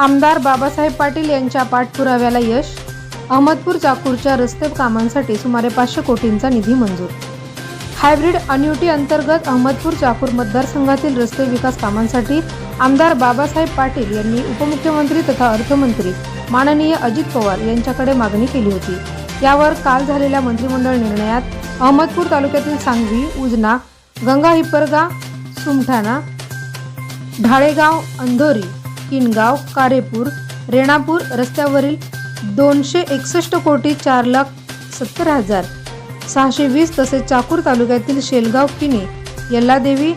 आमदार बाबासाहेब पाटील यांच्या पाठपुराव्याला यश अहमदपूर चाकूरच्या रस्ते कामांसाठी सुमारे पाचशे कोटींचा निधी मंजूर. हायब्रिड अन्युटी अंतर्गत अहमदपूर चाकूर मतदारसंघातील रस्ते विकास कामांसाठी आमदार बाबासाहेब पाटील यांनी उपमुख्यमंत्री तथा अर्थमंत्री माननीय अजित पवार यांच्याकडे मागणी केली होती. यावर काल झालेल्या मंत्रिमंडळ निर्णयात अहमदपूर तालुक्यातील सांगवी उजना गंगा हिप्परगा सुमठाणा ढाळेगाव अंधोरी किनगाव कारेपूर रेणापूर रस्त्यावरील दोनशे एकसष्ट कोटी चार लाख सत्तर हजार सहाशे वीस तसेच चाकूर तालुक्यातील शेलगाव किने यल्लादेवी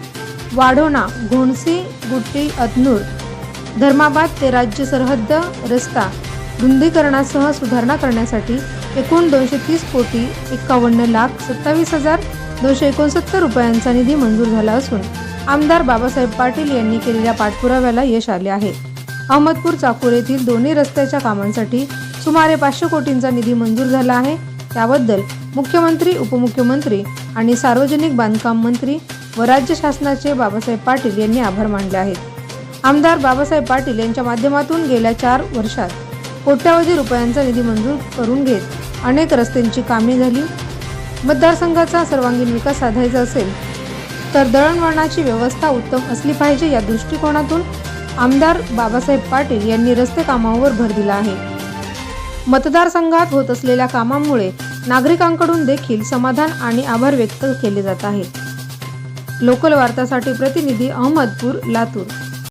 वाढोणा घोणसी गुट्टी अतनूर धर्माबाद ते राज्य सरहद्द रस्ता रुंदीकरणासह सुधारणा करण्यासाठी एकूण दोनशे तीस कोटी एकावन्न लाख सत्तावीस हजार दोनशे एकोणसत्तर रुपयांचा निधी मंजूर झाला असून आमदार बाबासाहेब पाटील यांनी केलेल्या पाठपुराव्याला यश आले आहे. अहमदपूर चाकूर येथील दोन्ही रस्त्याच्या कामांसाठी सुमारे पाचशे कोटींचा निधी मंजूर झाला आहे. त्याबद्दल मुख्यमंत्री उपमुख्यमंत्री आणि सार्वजनिक बांधकाम मंत्री व राज्य शासनाचे बाबासाहेब पाटील यांनी आभार मानले आहेत. आमदार बाबासाहेब पाटील यांच्या माध्यमातून गेल्या चार वर्षात कोट्यावधी रुपयांचा निधी मंजूर करून घेत अनेक रस्त्यांची कामे झाली. मतदारसंघाचा सर्वांगीण विकास साधायचा असेल तर दळणवळणाची व्यवस्था उत्तम असली पाहिजे या दृष्टिकोनातून आमदार बाबासाहेब पाटील यांनी रस्ते कामावर भर दिला आहे. मतदारसंघात होत असलेल्या कामामुळे नागरिकांकडून देखील समाधान आणि आभार व्यक्त केले जात आहे. लोकल वार्तासाठी प्रतिनिधी अहमदपूर लातूर.